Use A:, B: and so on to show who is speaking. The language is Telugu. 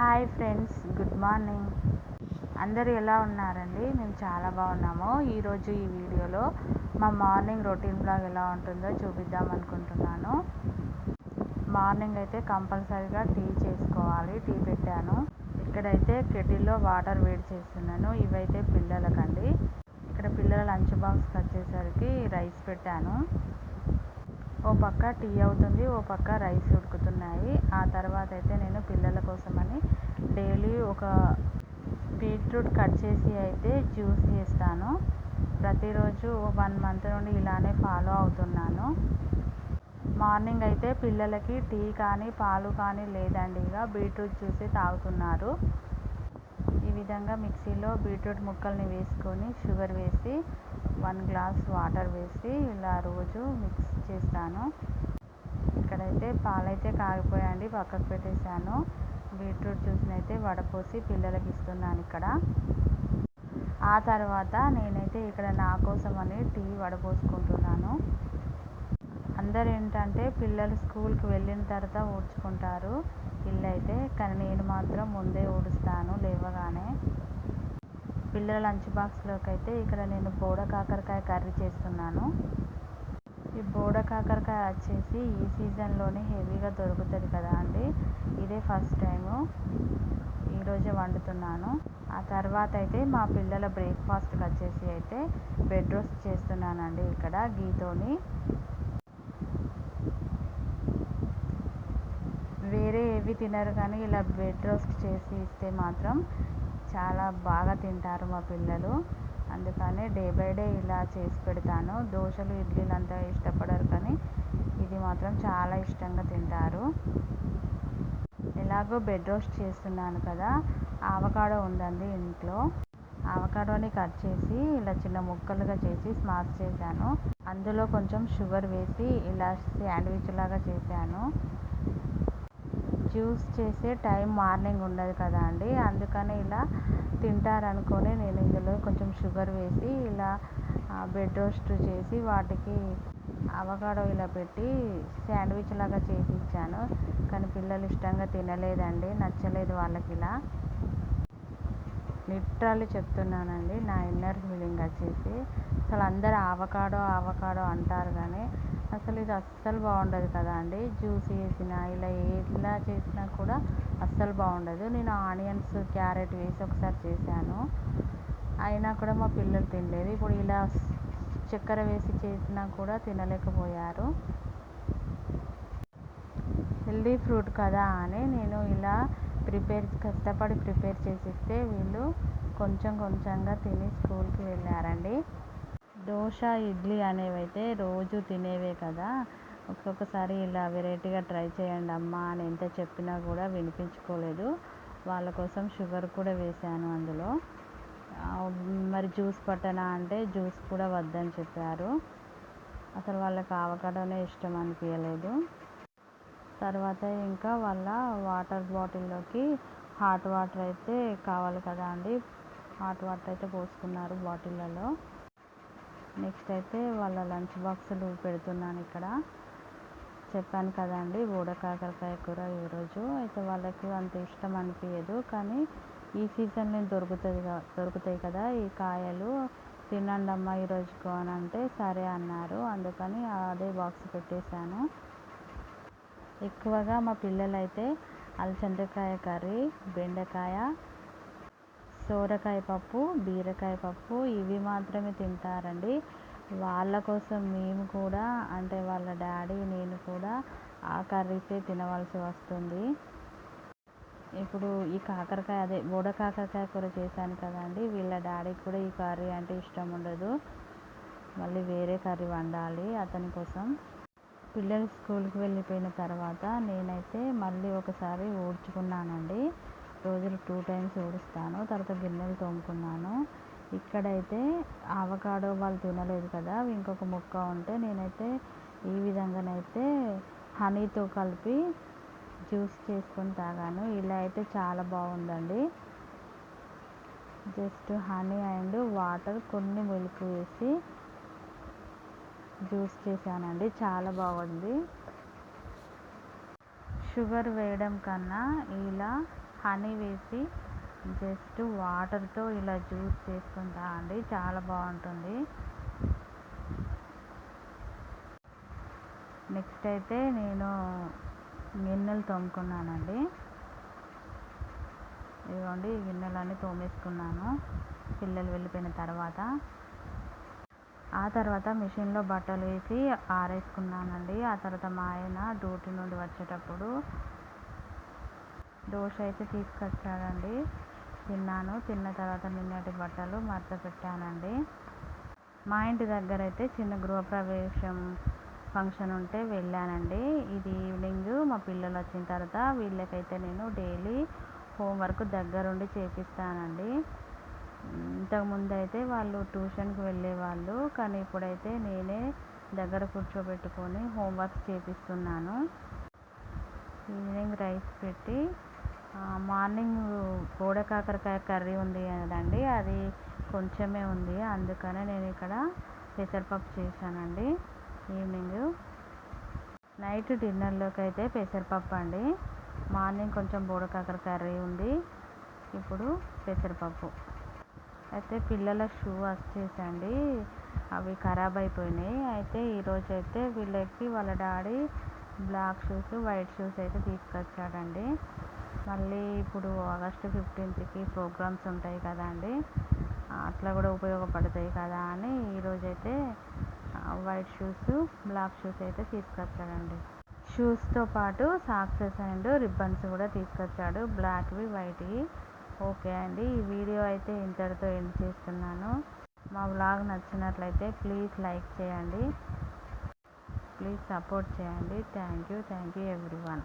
A: Hi friends good morning. అందరూ ఎలా ఉన్నారండి? మేము చాలా బాగున్నాము. ఈరోజు ఈ వీడియోలో మా మార్నింగ్ రొటీన్ బ్లాగ్ ఎలా ఉంటుందో చూపిద్దాం అనుకుంటున్నాను. మార్నింగ్ అయితే కంపల్సరీగా టీ చేసుకోవాలి టీ పెట్టాను. ఇక్కడైతే కెటిల్లో వాటర్ వేడి చేస్తున్నాను. ఇవైతే పిల్లలకండి. ఇక్కడ పిల్లల లంచ్ బాక్స్కి వచ్చేసరికి రైస్ పెట్టాను. ఓ పక్క టీ అవుతుంది ఓ పక్క రైస్ ఉడుకుతున్నాయి. ఆ తర్వాత అయితే నేను పిల్లల కోసమని డైలీ ఒక బీట్రూట్ కట్ చేసి అయితే జ్యూస్ చేస్తాను. ప్రతిరోజు వన్ మంత్ నుండి ఇలానే ఫాలో అవుతున్నాను. మార్నింగ్ అయితే పిల్లలకి టీ కానీ పాలు కానీ లేదండి. ఇక బీట్రూట్ జ్యూసే తాగుతున్నారు. ఈ విధంగా మిక్సీలో బీట్రూట్ ముక్కల్ని వేసుకొని షుగర్ వేసి వన్ గ్లాస్ వాటర్ వేసి ఇలా రోజు మిక్స్ చేస్తాను. ఇక్కడైతే పాలైతే కాగిపోయాయండి పక్కకు పెట్టేశాను. బీట్రూట్ జ్యూస్ని అయితే వడపోసి పిల్లలకి ఇస్తున్నాను ఇక్కడ. ఆ తర్వాత నేనైతే ఇక్కడ నా కోసం అని టీ వడపోసుకుంటున్నాను. అందరు ఏంటంటే పిల్లలు స్కూల్కి వెళ్ళిన తర్వాత ఊడ్చుకుంటారు ఇల్లు అయితే కానీ నేను మాత్రం ముందే ఊడుస్తాను లేవగానే. పిల్లల లంచ్ బాక్స్లోకి అయితే ఇక్కడ నేను బోడ కాకరకాయ కర్రీ చేస్తున్నాను. ఈ బోడ కాకరకాయ వచ్చేసి ఈ సీజన్లోనే హెవీగా దొరుకుతుంది కదా అండి. ఇదే ఫస్ట్ టైము. ఈరోజే వండుతున్నాను. ఆ తర్వాత అయితే మా పిల్లల బ్రేక్ఫాస్ట్కి వచ్చేసి అయితే బెడ్ రోస్ట్ చేస్తున్నానండి ఇక్కడ గీతోని. వేరే ఏవి తినరు కానీ ఇలా బెడ్ రోస్ట్ చేసి ఇస్తే మాత్రం చాలా బాగా తింటారు మా పిల్లలు. అందుకనే డే బై డే ఇలా చేసి పెడతాను. దోశలు ఇడ్లీలు అంతా ఇష్టపడరు కానీ ఇది మాత్రం చాలా ఇష్టంగా తింటారు. ఎలాగో బెడ్ రోస్ట్ చేస్తున్నాను కదా ఆవకాడో ఉందండి ఇంట్లో. ఆవకాడోని కట్ చేసి ఇలా చిన్న ముక్కలుగా చేసి స్మాష్ చేశాను. అందులో కొంచెం షుగర్ వేసి ఇలా శాండ్విచ్ లాగా చేశాను. జ్యూస్ చేసే టైం మార్నింగ్ ఉండదు కదా అండి. అందుకని ఇలా తింటారనుకొని నేను ఇందులో కొంచెం షుగర్ వేసి ఇలా బెడ్ రోస్ట్ చేసి వాటికి అవకాడో ఇలా పెట్టి శాండ్విచ్ లాగా చేసి ఇచ్చాను. కానీ పిల్లలు ఇష్టంగా తినలేదండి. నచ్చలేదు వాళ్ళకి ఇలా. లిటరల్లీ చెప్తున్నానండి నా ఇన్నర్ ఫీలింగ్ వచ్చేసి అసలు అందరు ఆవకాడో ఆవకాడో అంటారు కానీ అసలు ఇది అస్సలు బాగుండదు కదా అండి. జ్యూస్ వేసిన ఇలా ఎలా చేసినా కూడా అస్సలు బాగుండదు. నేను ఆనియన్స్ క్యారెట్ వేసి ఒకసారి చేశాను. అయినా కూడా మా పిల్లలు తినలేదు. ఇప్పుడు ఇలా చక్కెర వేసి చేసినా కూడా తినలేకపోయారు. హెల్దీ ఫ్రూట్ కదా అని నేను ఇలా ప్రిపేర్ కష్టపడి ప్రిపేర్ చేసిస్తే వీళ్ళు కొంచెం కొంచెంగా తిని స్కూల్కి వెళ్ళారండి. దోశ ఇడ్లీ అనేవి అయితే రోజు తినేవే కదా. ఒక్కొక్కసారి ఇలా వెరైటీగా ట్రై చేయండి అమ్మా అని ఎంత చెప్పినా కూడా వినిపించుకోలేదు. వాళ్ళ కోసం షుగర్ కూడా వేసాను అందులో. మరి జ్యూస్ పట్టనా అంటే జ్యూస్ కూడా వద్దని చెప్పారు. అసలు వాళ్ళకి ఆవకాడోనే ఇష్టం అనిపించలేదు. తర్వాత ఇంకా వాళ్ళ వాటర్ బాటిల్లోకి హాట్ వాటర్ అయితే కావాలి కదా అండి. హాట్ వాటర్ అయితే పోసుకున్నారు బాటిళ్ళలో. నెక్స్ట్ అయితే వాళ్ళ లంచ్ బాక్సులు పెడుతున్నాను ఇక్కడ. చెప్పాను కదండి బోడ కాకరకాయ కూర ఈరోజు. అయితే వాళ్ళకి అంత ఇష్టం అనిపించదు కానీ ఈ సీజన్లో దొరుకుతుంది దొరుకుతాయి కదా ఈ కాయలు. తినండి అమ్మ ఈరోజుకు అని అంటే సరే అన్నారు. అందుకని అదే బాక్స్ పెట్టేశాను. ఎక్కువగా మా పిల్లలైతే అయితే కర్రీ బెండకాయ సోరకాయ పప్పు బీరకాయ పప్పు ఇవి మాత్రమే తింటారండి. వాళ్ళ కోసం మేము కూడా అంటే వాళ్ళ డాడీ నేను కూడా ఆ కర్రీసే తినవలసి వస్తుంది. ఇప్పుడు ఈ కాకరకాయ అదే బోడ కాకరకాయ కూర చేశాను కదండి. వీళ్ళ డాడీకి కూడా ఈ కర్రీ అంటే ఇష్టం ఉండదు. మళ్ళీ వేరే కర్రీ వండాలి అతని కోసం. పిల్లలు స్కూల్కి వెళ్ళిపోయిన తర్వాత నేనైతే మళ్ళీ ఒకసారి ఊడ్చుకున్నానండి. రోజులు టూ టైమ్స్ ఊడుస్తాను తర్వాత గిన్నెలు తోముకున్నాను. ఇక్కడైతే ఆవకాడో వాళ్ళు తినలేదు కదా ఇంకొక ముక్క ఉంటే నేనైతే ఈ విధంగానైతే హనీతో కలిపి జ్యూస్ చేసుకొని తాగాను. ఇలా అయితే చాలా బాగుందండి. జస్ట్ హనీ అండ్ వాటర్ కొన్ని మిల్క్ వేసి జ్యూస్ చేశానండి. చాలా బాగుంది. షుగర్ వేయడం కన్నా ఇలా హనీ వేసి జస్ట్ వాటర్తో ఇలా జ్యూస్ చేసుకుని తాగండి చాలా బాగుంటుంది. నెక్స్ట్ అయితే నేను గిన్నెలు తోముకున్నానండి. ఇదిగోండి గిన్నెలన్నీ తోమేసుకున్నాను. పిల్లలు వెళ్ళిపోయిన తర్వాత. ఆ తర్వాత మిషన్లో బట్టలు వేసి ఆరేసుకున్నానండి. ఆ తర్వాత మా ఆయన డ్యూటీ నుండి వచ్చేటప్పుడు దోశ అయితే తీసుకొచ్చాడండి తిన్నాను. తిన్న తర్వాత నిన్నటి బట్టలు మడత పెట్టానండి. మా ఇంటి దగ్గర అయితే చిన్న గృహప్రవేశం ఫంక్షన్ ఉంటే వెళ్ళానండి. ఇది ఈవినింగ్ మా పిల్లలు వచ్చిన తర్వాత వీళ్ళకైతే నేను డైలీ హోంవర్క్ దగ్గరుండి చేపిస్తానండి. ఇంతకుముందు అయితే వాళ్ళు ట్యూషన్కి వెళ్ళేవాళ్ళు. కానీ ఇప్పుడైతే నేనే దగ్గర కూర్చోబెట్టుకొని హోంవర్క్ చేపిస్తున్నాను. ఈవినింగ్ రైస్ పెట్టి మార్నింగ్ కోడ కాకరకాయ కర్రీ ఉంది కదండి అది కొంచెమే ఉంది. అందుకనే నేను ఇక్కడ పెసరపప్పు చేశానండి. ఈవినింగ్ నైట్ డిన్నర్లోకి అయితే పెసరపప్పు అండి. మార్నింగ్ కొంచెం బోడకాకర కర్రీ ఉంది. ఇప్పుడు పెసరపప్పు. అయితే పిల్లల షూ వచ్చేసండి అవి ఖరాబ్ అయిపోయినాయి. అయితే ఈరోజు అయితే వీళ్ళకి వాళ్ళ daddy black shoes white shoes అయితే తీసుకొచ్చాడండి. మళ్ళీ ఇప్పుడు ఆగస్టు ఫిఫ్టీన్త్కి ప్రోగ్రామ్స్ ఉంటాయి కదా అండి. అట్లా కూడా ఉపయోగపడతాయి కదా అని ఈరోజైతే వైట్ షూస్ బ్లాక్ షూస్ అయితే తీసుకొచ్చాడండి. షూస్తో పాటు సాక్సెస్ అండ్ రిబ్బన్స్ కూడా తీసుకొచ్చాడు. బ్లాక్వి వైట్వి. ఓకే అండి ఈ వీడియో అయితే ఇంతటితో ఎండ్ చేస్తున్నాను. మా వ్లాగ్ నచ్చినట్లయితే ప్లీజ్ లైక్ చేయండి. ప్లీజ్ సపోర్ట్ చేయండి. Thank you thank you everyone.